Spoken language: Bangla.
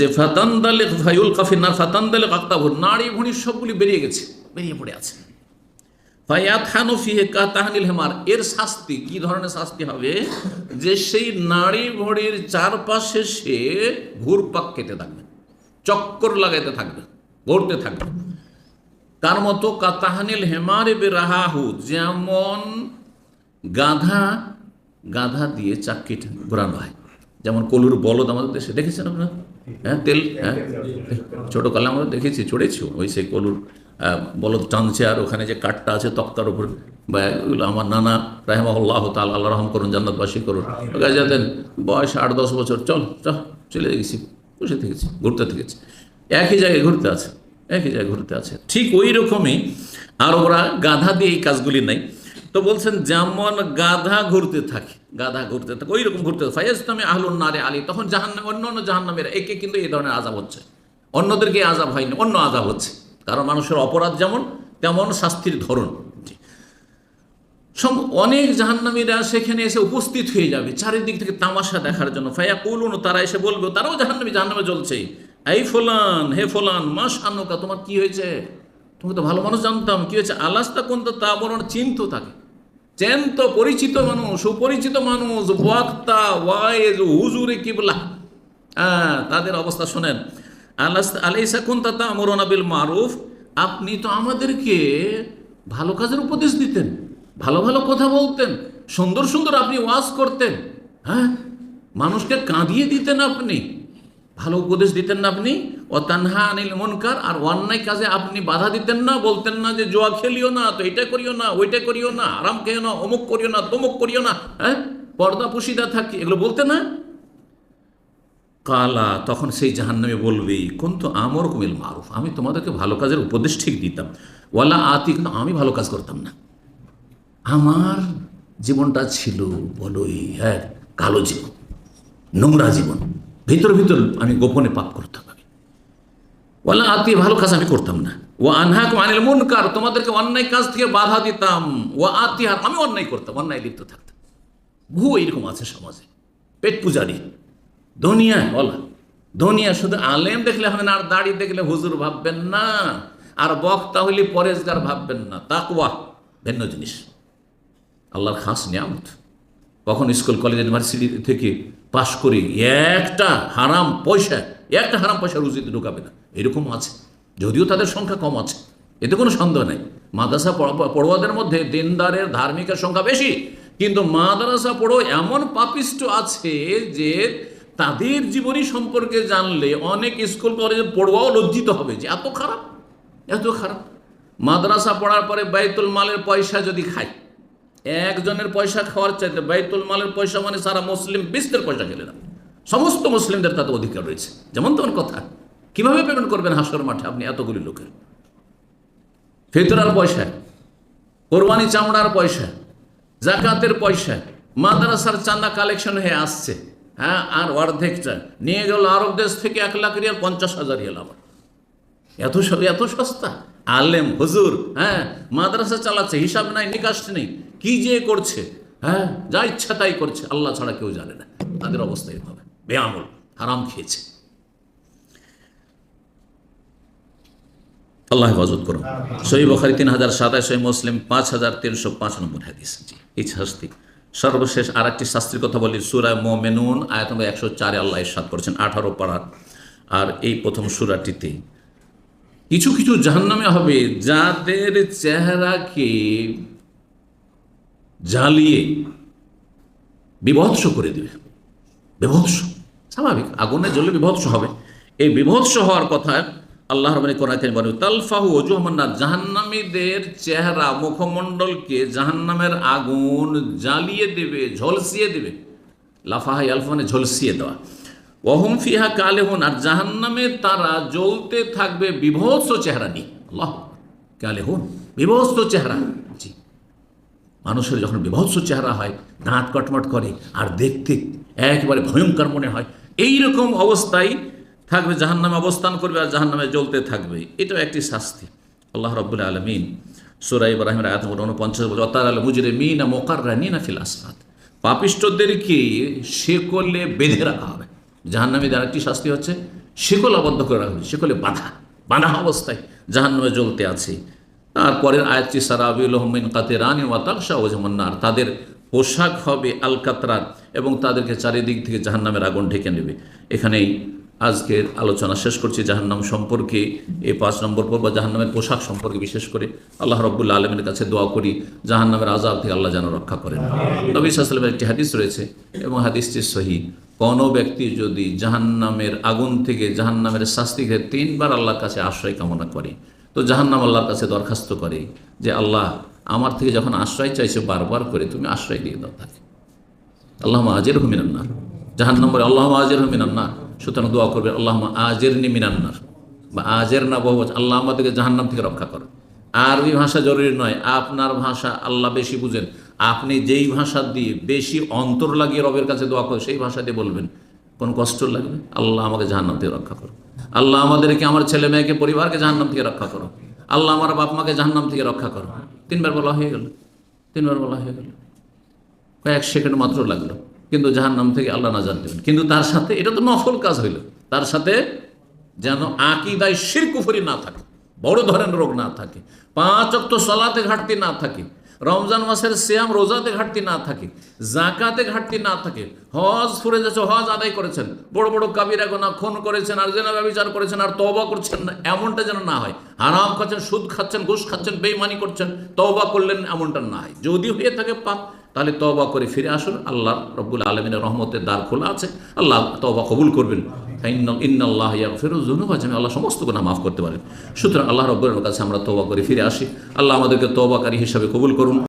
যে ফাতান্দালে ভাইউল কাফিনার ফাতান্দালে কাক্তাবুর নাড়ি ভুঁড়ি সবগুলি বেরিয়ে গেছে, বেরিয়ে পড়ে আছে। ফায়াত হানুফিহে কাতাহানিল হেমার, এর শাস্তি, কি ধরনের শাস্তি হবে? যে সেই নাড়ি ভড়ির চারপাশে সে ঘুরপাক কেটে থাকবে, চক্কর লাগাইতে থাকবে, ঘুরতে থাকবে। তার মতো কাতাহানিল হেমারে বেরাহাহু যেমন গাধা গাধা দিয়ে চাক্কিটা ঘোরানো হয়। যেমন কলুর বলদ আমাদের দেশে, দেখেছেন আপনারা? হ্যাঁ তেল হ্যাঁ ছোটো কালে আমরা দেখেছি, চড়েছি ওই সেই কলুর বলদ টানছে আর ওখানে যে কাঠটা আছে তক্তার উপর, বা আমার নানা রাহেমাল্লাহ তাল আল্লাহ রহম করুন, জান্নাতবাসী করুন। ওকে যাতেন বয়স আট দশ বছর, চল চল, চলে গেছি, বসে থেকেছি, ঘুরতে থেকেছি। একই জায়গায় ঘুরতে আছে, একই জায়গায় ঘুরতে আছে। ঠিক ওই রকমই আর ওরা গাধা দিয়ে এই কাজগুলি নাই। তো বলছেন, যেমন গাধা ঘুরতে থাকে, গাধা ঘুরতে থাকে ওই রকম ঘুরতে থাকে। ফায়াজতামে আহলুন নারে আলী, তখন জাহান্নাম, অন্য অন্য জাহান্নামের একে কিন্তু এই ধরনের আজাব হচ্ছে। অন্যদেরকে আজাব হয়নি, অন্য আজাব হচ্ছে। কারণ মানুষের অপরাধ যেমন, তেমন শাস্তির ধরন। অনেক জাহান্নামীরা সেখানে এসে উপস্থিত হয়ে যাবে, চারিদিক থেকে তামাশা দেখার জন্য। ফায়া কুলুন তারা এসে বলবে, তারাও জাহান্নামী, জাহান্নামে জ্বলছে। এই ফোলান, হে ফোলান মা শানুকা তোমার কি হয়েছে? তুমি তো ভালো মানুষ জানতাম, কি হয়েছে? আলাস্তা কোন তা বরণ চিন্ত থাকে চেন্ত পরিচিত মানুষ, সুপরিচিত মানুষ, বক্তা ওয়াইজ হুজুরে কিবলা। হ্যাঁ তাদের অবস্থা শোনেন। আলাস্তা আলাইসা কোন তা আমরনা বিল মারুফ? আপনি তো আমাদেরকে ভালো কাজের উপদেশ দিতেন, ভালো ভালো কথা বলতেন, সুন্দর সুন্দর আপনি ওয়াজ করতেন হ্যাঁ? মানুষকে কাঁদিয়ে দিতেন আপনি। ভালো উপদেশ দিতেন না আপনি? ও তানহা আনিল মনকার, আর অন্যায় কাজে আপনি বাধা দিতেন না, বলতেন না যে জোয়া খেলিও না, তো এটা করিও না, ওইটা করিও না আরাম খেয়েও না, অমুক করিও না, তমুক করিও না হ্যাঁ? পর্দা পুশিদা থাকি এগুলো বলতে না? কালা, তখন সেই জাহান্নামে বলবে কোন তো আমর কুমিল মারুফ, আমি তোমাদেরকে ভালো কাজের উপদেশ ঠিক দিতাম। ওয়ালা আতি কিন্তু আমি ভালো কাজ করতাম না। আমার জীবনটা ছিল বলোই হ্যাঁ কালো জীবন, নোংরা জীবন। ভিতর ভিতর আমি গোপনে পাপ করতাম আমি। ওয়ালা আত্মীয় ভালো কাজ আমি করতাম না। ও আনহা আনিল মুনকার, তোমাদেরকে অন্যায় কাজ থেকে বাধা দিতাম। ও আতিহার আমি অন্যায় করতাম, অন্যায় লিপ্ত থাকতাম। বহু এইরকম আছে সমাজে। পেট পূজারি। দুনিয়া বলা। দুনিয়া শুধু আলেম দেখলে হবে না, আর দাড়ি দেখলে হুজুর ভাববেন না। আর বক্তা হইলে পরেজগার ভাববেন না। তাকওয়া, ভিন্ন জিনিস। আল্লাহর খাস নিয়ামত। কখন স্কুল, কলেজ, ইউনিভার্সিটি থেকে পাশ করি, একটা হারাম পয়সা, একটা হারাম পয়সা রুজিতে ঢুকাবে না। এরকম আছে। যদিও তাদের সংখ্যা কম আছে। এতে কোনো সন্দেহ নেই। মাদ্রাসা পড়া- পড়ুয়াদের মধ্যে দিনদারের ধার্মিকের সংখ্যা বেশি। কিন্তু মাদ্রাসা পড়ো এমন পাপিষ্ট আছে যে তাদের জীবনী সম্পর্কে জানলে অনেক স্কুল কলেজে পড়ুয়াও লজ্জিত হবে যে, এত খারাপ এত খারাপ। মাদ্রাসা পড়ার পরে বাইতুল মালের পয়সা যদি খায় একজনের পয়সা খাওয়ার চাইতে বাইতুল মালের পয়সা মানে সারা মুসলিম বিশ্বের পয়সা খেলে না সমস্ত মুসলিমদের তাতে অধিকার রয়েছে। যেমন তেমন কথা। কীভাবে পেমেন্ট করবেন হাসর মাঠে আপনি এতগুলি লোকের? ফেতরার পয়সা, কোরবানি চামড়ার পয়সা, জাকাতের পয়সা, মাদ্রাসার চান্দা কালেকশন হয়ে আসছে। হ্যাঁ আর অর্ধেকটা। নিয়ে গেল আরব দেশ থেকে এক লাখ রিয়াল, পঞ্চাশ হাজার রিয়াল আবার। এত এত সস্তা? আলেম, হুজুর হ্যাঁ মাদ্রাসা চালাচ্ছে, হিসাব নাই, নিকাশ নেই। কি যে করছে হ্যাঁ? যা ইচ্ছা তাই করছে, আল্লাহ ছাড়া কেউ জানে না। তাদের অবস্থা এভাবে বেআমল হারাম খেয়েছে। আল্লাহ হেফাজত করুন। সহি বখারি তিন হাজার সাতাশ, সহি মুসলিম পাঁচ হাজার তিনশো পাঁচ নম্বর হাদিস। জি, এই শাস্তি। সর্বশেষ আর একটি শাস্ত্রীর কথা বলি সুরায় মোমেনুন, আয়াত নম্বর একশো চারে আল্লাহ ইরশাদ করেছেন, আঠারো পাড়ার আর এই প্রথম সুরাটিতে কিছু কিছু জাহান্নামে হবে, যাদের চেহারাকে জ্বালিয়ে বিভৎস করে দেবে। বিভৎস, স্বাভাবিক। আগুনে জ্বলে বিভৎস হবে। এই বিভৎস হওয়ার কথা আল্লাহ রবানি কোরআন বলে তালফাহু ওজুহমান্না জাহান্নামীদের চেহারা, মুখমণ্ডলকে জাহান্নামের আগুন জ্বালিয়ে দেবে, ঝলসিয়ে দেবে। লাফাহাই আলফা মানে ঝলসিয়ে দেওয়া। ওহম ফিহা কালেহন, আর জাহান্নামে তারা জ্বলতে থাকবে বিভৎস চেহারা নিয়ে। আল্লাহ কালেহন, বিভৎস চেহারা। মানুষের যখন বিভৎস চেহারা হয়, দাঁত কটমট করে আর দেখতে একেবারে ভয়ঙ্কর মনে হয়। এই রকম অবস্থায় থাকবে, জাহান্নামে অবস্থান করবে আর জাহান্নামে জ্বলতে থাকবে। এটাও একটি শাস্তি। আল্লাহ রব্বুল আলমিন সুরাই ইব্রাহিমের আয়াত উনপঞ্চাশ বছর অতার আল মুজরে মিনা মোকার রানিনা ফিল আসফাত পাপিষ্টদেরকে শেকলে বেঁধে রাখা হবে। জাহান্নামীদের একটি শাস্তি হচ্ছে, শেকল আবদ্ধ করে রাখবে শেকলে বাধা বাধা অবস্থায় জাহান্নামে জ্বলতে আছে। তারপরের আয়াতটি সারাবিউল হমিন কাতে রানি ওয়াতাকশা ও জামান্নার তাদের পোশাক হবে আল আলকাতরার এবং তাদেরকে চারিদিক থেকে জাহান্নামের আগুন ঢেকে নেবে। এখানেই আজকের আলোচনা শেষ করছি। জাহান্নাম সম্পর্কে এই পাঁচ নম্বর পর বা জাহান্নামের পোশাক সম্পর্কে বিশেষ করে আল্লাহ রব্বুল্লা আলমের কাছে দোয়া করি জাহান্নামের আজাব থেকে আল্লাহ যেন রক্ষা করেন। নবী সাল্লামের একটি হাদিস রয়েছে এবং হাদিসটি সহি। কোনো ব্যক্তি যদি জাহান্নামের আগুন থেকে জাহান্নামের শাস্তি থেকে তিনবার আল্লাহর কাছে আশ্রয় কামনা করে তো জাহান্নাম আল্লাহর কাছে দরখাস্ত করে যে, আল্লাহ, আমার থেকে যখন আশ্রয় চাইছে বারবার করে, তুমি আশ্রয় দিয়ে দাও তাকে। আল্লাহ আজের হুমিনান্নার জাহান্নাম বলে আল্লাহ আজের হুমিনান্নার সুতরাং দোয়া করবে আল্লাহ আজের নি মিনান্নার বা আজের না বহু আল্লাহ আমাদেরকে জাহান্নাম থেকে রক্ষা করো। আরবি ভাষা জরুরি নয়, আপনার ভাষা আল্লাহ বেশি বুঝেন। আপনি যেই ভাষা দিয়ে বেশি অন্তর লাগিয়ে রবের কাছে দোয়া করে, সেই ভাষা দিয়ে বলবেন কোনো কষ্ট লাগবে? আল্লাহ আমাকে জাহান্নাম থেকে রক্ষা করো আল্লাহ আমাদেরকে, আমার ছেলে মেয়েকে, পরিবারকে জাহান্নাম থেকে রক্ষা করো আল্লাহ আমার বাপ মাকে জাহান্নাম থেকে রক্ষা করো তিনবার বলা হয়ে গেল। তিনবার বলা হয়ে গেল। কয়েক সেকেন্ড মাত্র লাগল। কিন্তু জাহান নাম থেকে আল্লাহ নাজাত দেবেন কিন্তু তার সাথে, এটা তো নফল কাজ হইল। তার সাথে যেন আকিদায় শিরকুফরি না থাকে, বড় ধরনের রোগ না থাকে, পাঁচ অক্ত সলাতে ঘাটতি না থাকে রমজান মাসের শ্যাম রোজাতে ঘাটতি না থাকে, জাকাতে ঘাটতি না থাকে। হজ ফুরে যাচ্ছে, হজ আদায় করেছেন। বড় বড় কাবিরা গোনা, খুন করেছেন, আর জেনা ব্যবচার করেছেন, আর তবা করছেন না, এমনটা যেন না হয়। হারাম খাচ্ছেন, সুদ খাচ্ছেন, ঘুষ খাচ্ছেন, বেইমানি করছেন তবা করলেন, এমনটা না হয় যদি হয়ে থাকে পাপ তাহলে তবা করে ফিরে আসুন। আল্লাহ রব্বুল আলমিনের রহমতের দ্বার খোলা আছে। আল্লাহ তবা কবুল করবেন। ইন্নআল্লাহ ফেরোজ জুনুব আছে আল্লাহ সমস্ত গুণা মাফ করতে পারেন। সুতরাং আল্লাহ রব্বুলের কাছে আমরা তবা করে ফিরে আসি। আল্লাহ আমাদেরকে তবাকারী হিসাবে কবুল করুন।